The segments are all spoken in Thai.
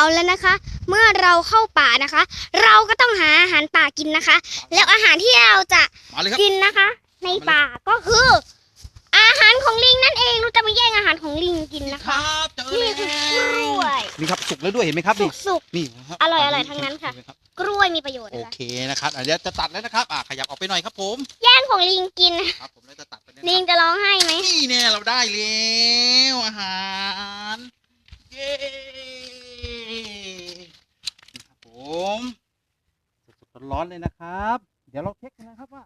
เอาแล้วนะคะ เมื่อเราเข้าป่านะคะ เราก็ต้องหาอาหารป่ากินนะคะ แล้วอาหารที่เราจะมาเลยครับ กินนะคะ ในป่าก็คือ อาหารของลิงนั่นเองเราจะมาแย่งอาหารของลิงกินนะคคะรับเจอนี่แล้วคือกล้วยนี่ครับสุกแล้วด้วยเห็นไหมครับสุนี่กสุก นี่ครับอร่อยอร่อยทั้งนั้นค่ะเห็ไหมรับๆกล้วยมีประโยชน์โอนะคะเคนะครับอะเดี๋ยวจะตัดแล้วนะครับอะขยับออกไปหน่อยครับผมแย่งของลิงกินครับผมแล้วจะตัดไปนะคลิงรับจะร้องไห้ไหมนี่เนี่ยเราได้แล้วอาหารเย้นี่ครับผมสดๆร้ อนเลยนะครับ เดี๋ยวเราเช็คกันนะครับว่า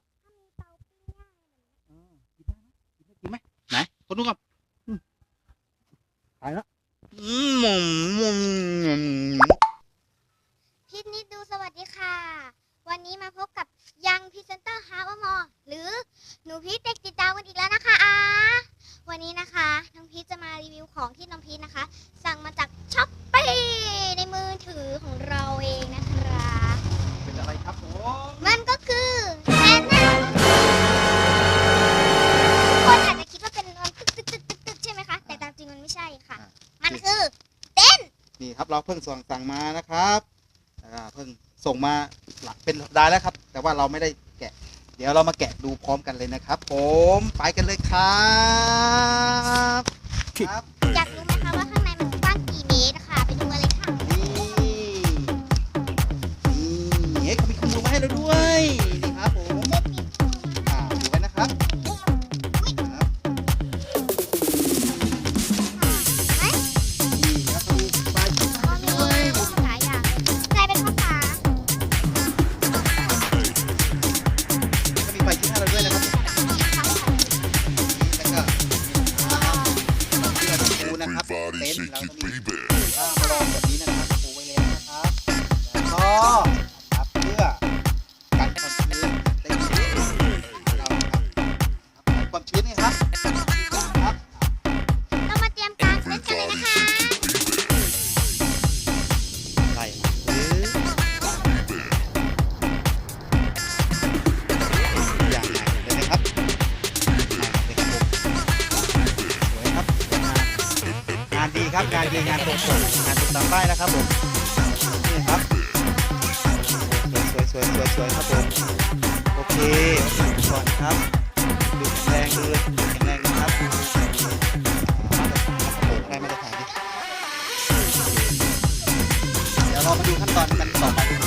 เราเพิ่งส่งสั่งมานะครับอ่าเพิ่งส่งมาหลักเป็นสัปดาห์แล้วครับ แต่ว่าเราไม่ได้แกะ เดี๋ยวเรามาแกะดูพร้อมกันเลยนะครับ ผมไปกันเลยครับครับอยากรู้ไหมคะว่าข้างในมันกว้างกี่เมตรค่ะไปดูกันเลยค่ะนี่นี่เฮ้ยเขามีข้อมูลมาให้เราด้วย สวยครับผมโอเคสอนครับดึงแรงดูแข็งแรงนะครับมาตรฐานนะครับผมได้มาตรฐานดิเดี๋ยวเรามาดูขั้นตอนกันต่อไป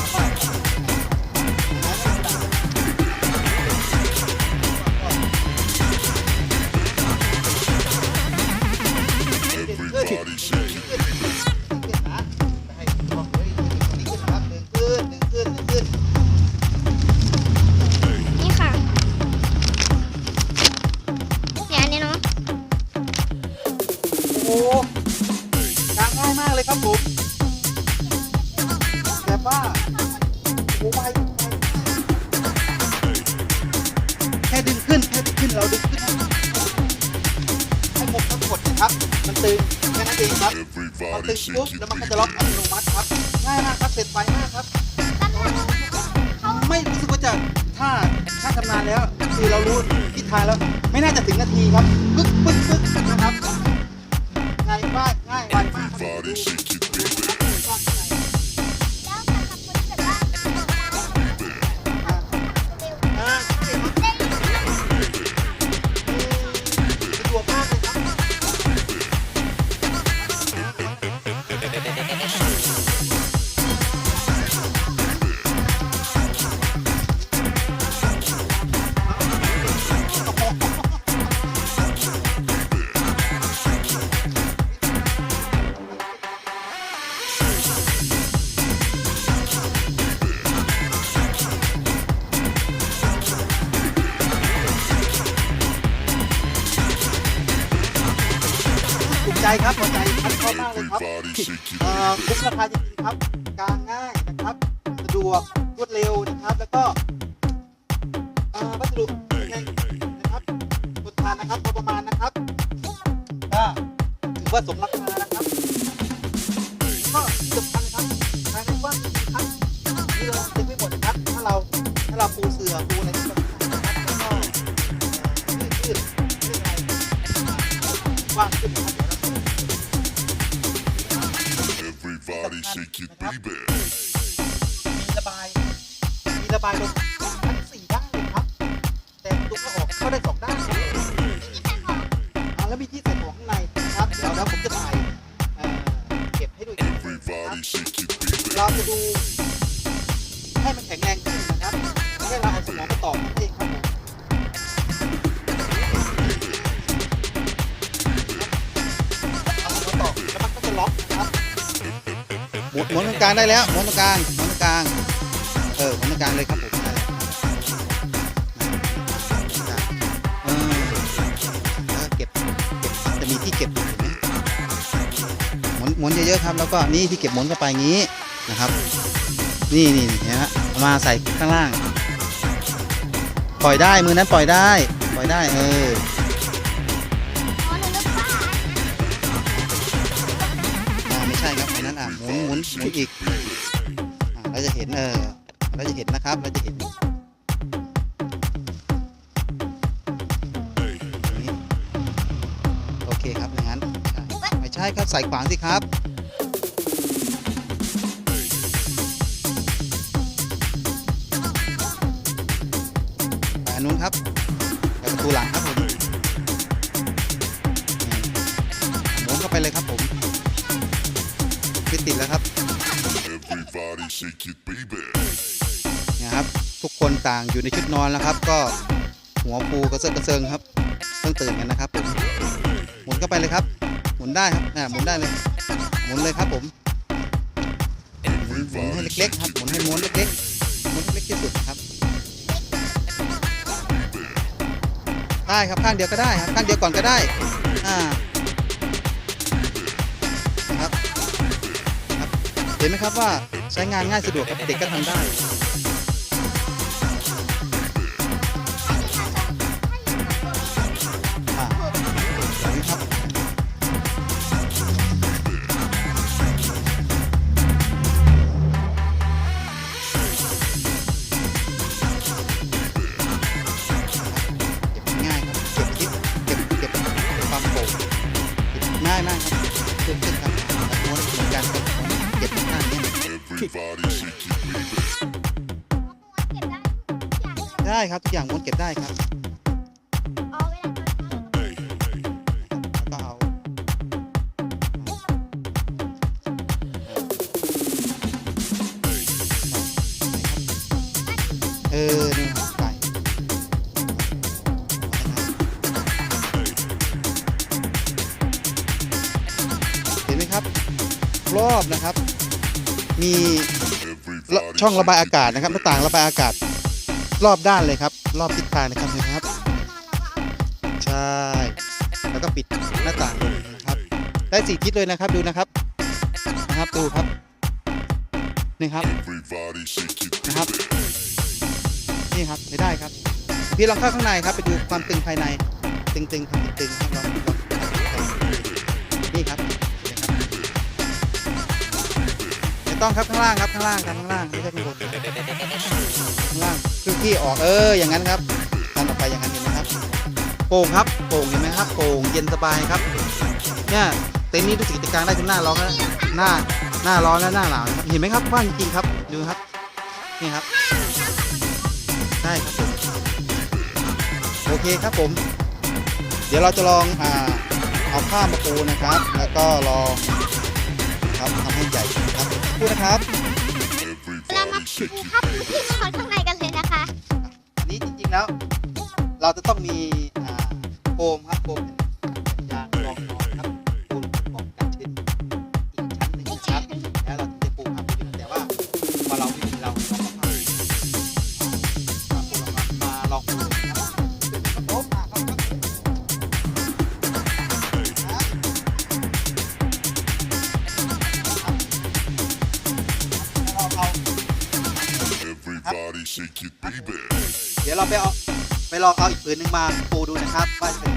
ถ้าถ้าทำนานแล้วคือเรารู้ทิศทางแล้ว ไม่น่าจะถึงนาทีครับปึ๊กปึ๊กปึ๊กนะครับง่ายมากง่ายวมากครับ ราคาจริงๆครับกางง่ายนะครับสะดวกรวดเร็วนะครับ แล้วก็วัสดุแน่นนะครับทนทานนะครับพอประมาณนะครับก็ถือว่าสมราคาาออกเข้าได้สองด้านครับที่ใส่ของอ่าแล้วมีที่ใส่ของข้างในนะครับเดี๋ยวแล้วผมจะถ่ายเอ่อเก็บให้ดูอีกทีหนึงนะครับ Everybody shake it, baby. เราจะดูให้มันแข็งแรงขึ้นนะครับให้เราเอาสมองมาต่อนั่นเองครับผมเอาสมองต่อแล้วมันก็จะล็อกนะครับหมุนหมุนตรงกลางได้แล้วหมุนตรงกลางหมุนตรงกลางเออหมุนตรงกลางเลยครับผม นหมุนเยอะๆครับ แล้วก็นี่ที่เก็บหมุนเข้าไปงี้นะครับนี่นี่นี่นะฮะมาใส่ข้างล่าง ปล่อยได้มือนั้นปล่อยได้ ปล่อยได้เออไม่ใช่ครับอันนั้นอะหมุนหมุนหมุนอีกอ่าเราจะเห็นเออเราจะเห็นนะครับเราจะเห็นโอเคครับอย่างนั้นไม่ใช่ครับใส่ขวางสิครับ อยู่ในชุดนอนแล้วครับ ก็หัวปูกระเซิงกระเซิงครับเพิ่งตื่นกันนะครับ หมุนเข้าไปเลยครับ หมุนได้ครับอ่าหมุนได้เลย หมุนเลยครับผมหมุนให้เล็กๆครับหมุนให้ม้วนเล็กๆม้วนให้เล็กที่สุดครับได้ครับข้างเดียวก็ได้ครับข้างเดียวก่อนก็ได้อ่าครับครับเห็นไหมครับว่าใช้งานง่ายสะดวกครับเด็กก็ทำได้ ช่องระบายอากาศนะครับหน้าต่างระบายอากาศ รอบด้านเลยครับ รอบทิศทางนะครับเห็นไหมครับ ใช่ แล้วก็ปิดหน้าต่างลงนะครับ ได้สี่ทิศเลยนะครับดูนะครับนะครับดูครับนี่ครับนะครับนี่ครับไม่ได้ครับพี่ลองเข้าข้างในครับไปดูความตึงภายใน ตึงๆครับตึงๆลองลองนี่ครับางล่างครับข้างล่างครับข้างล่างไม่ใช่ข้างบนข้างล่างคือที่ออกเอออย่างนั้นครับทำออกไปอย่างนั้นเห็นไหมครับโป่งครับโป่งเห็นไหมครับโป่งเย็นสบายครับเนี่ยเต็นท์นี้รู้สึกจะกางได้ทั้งหน้าร้อนและหน้าหน้าร้อนและหน้าหนาวนะครับเห็นไหมครับว่างจริงครับดูครับนี่ครับใช่ครับโอเคครับผม เดี๋ยวเราจะลองอ่าเอาผ้ามาปูนะครับ แล้วก็ลองครับทำให้ใหญ่ ครับพูดนะครับเวลามา Everybody ปู shake it, ครับที่นอนข้างในกันเลยนะคะอันนี้จริงๆแล้ว เราจะต้องมี ลองเอาอีกผืนหนึ่งมาปูดูนะครับว่าจะเป็น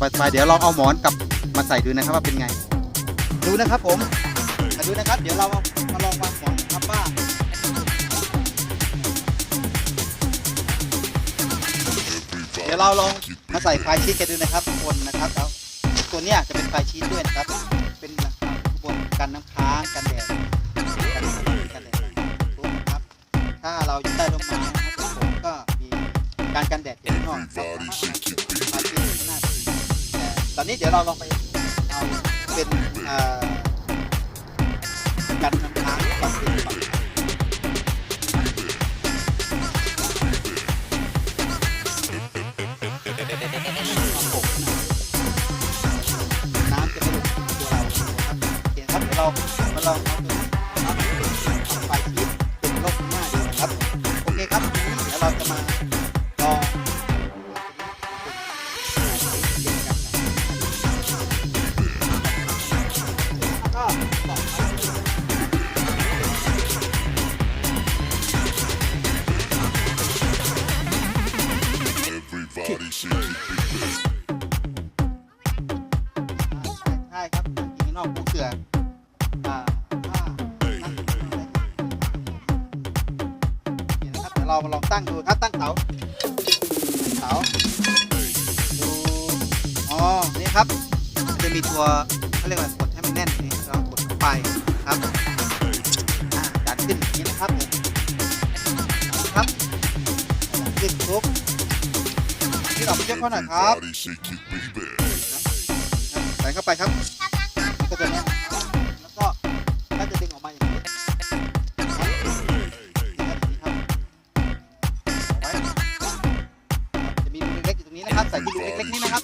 สบายสบายๆเดี๋ยวลองเอาหมอนกลับมาใส่ดูนะครับว่าเป็นไง ดูนะครับผมมาดูนะครับ เดี๋ยวเรามาลองวางหมอนครับว่าเดี๋ยวเราลองมาใส่ไฟชีสกันดูนะครับทุกคนนะครับแล้วตัวเนี้ยจะเป็นไฟชีสด้วยนะครับ เป็นหลังคาข้างบนกันน้ำค้างกันแดดกันน้ำค้างกันแดดทุกนะครับ ถ้าเราอยู่ใต้ร่มไม้นะครับผมก็มีการกันแดดอยู่ข้างนอกครับ อนนี้เดี๋ยวเราลองไปเอาเป็นกันน้ำค้างก่อนดีกว่าน้ำจะไม่ลงตัวเราโอเคครับเดี๋ยวเรามาลองเอาตัวนี้นะครับไฟชีสเป็นโลกข้างหน้าดูนะครับ โอเคครับเดี๋ยวเราจะมา ตั้งดูครับตั้งเสาเสาดูอ๋อนี่ครับมันจะมีตัวเขาเรียกว่ากดให้มันแน่นอย่างนี้เรากดเข้าไปครับอ่าดันขึ้นอย่างนี้นะครับผมครับดันขึ้นปุ๊บที่เราไปเช็คเขาหน่อยครับ Everybody shake your baby. ใส่เข้าไปครับ ใส่ที่รูเล็กๆนี่นะครับ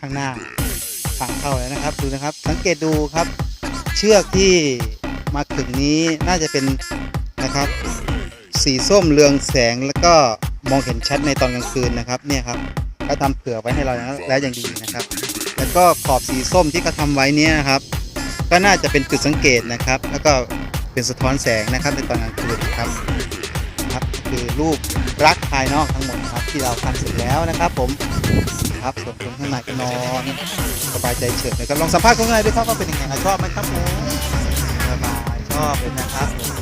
ข้างหน้า baby. ฝั่งเข้าแล้วนะครับ ดูนะครับ สังเกตดูครับ เชือกที่มาขึงนี้น่าจะเป็นนะครับ สีส้มเรืองแสงแล้วก็มองเห็นชัดในตอนกลางคืนนะครับเนี่ยครับก็ทำเผื่อไว้ให้เราแล้วอย่างดีนะครับ แล้วก็ขอบสีส้มที่เขาทำไว้เนี่ยนะครับ ก็น่าจะเป็นจุดสังเกตนะครับ แล้วก็เป็นสะท้อนแสงนะครับในตอนกลางคืนครับครับคือรูปรักภายนอกทั้งหมดครับที่เราทำเสร็จแล้วนะครับผม ครับส่วนคนข้างในก็นอนสบายใจเฉยเลยครับลองสัมภาษณ์คนข้างในด้วยครับว่าเป็นยังไงอะชอบไหมครับผมสบายชอบเลยนะครับ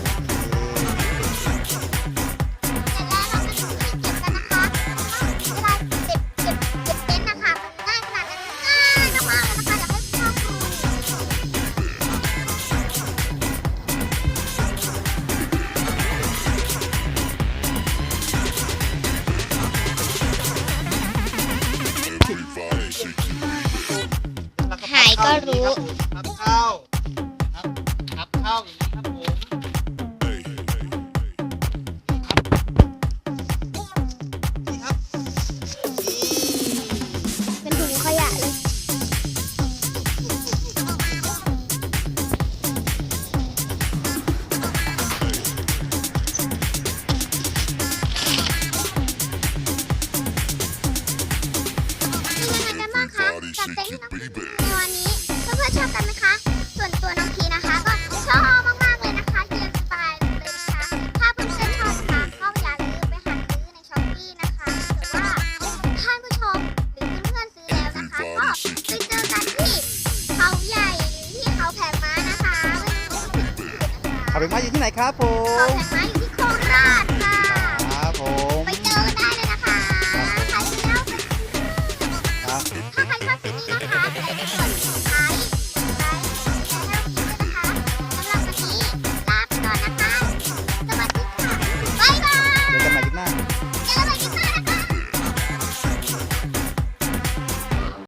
แผงม้าอยู่ที่ไหนครับผขอม แผงม้อยู่ที่โคราช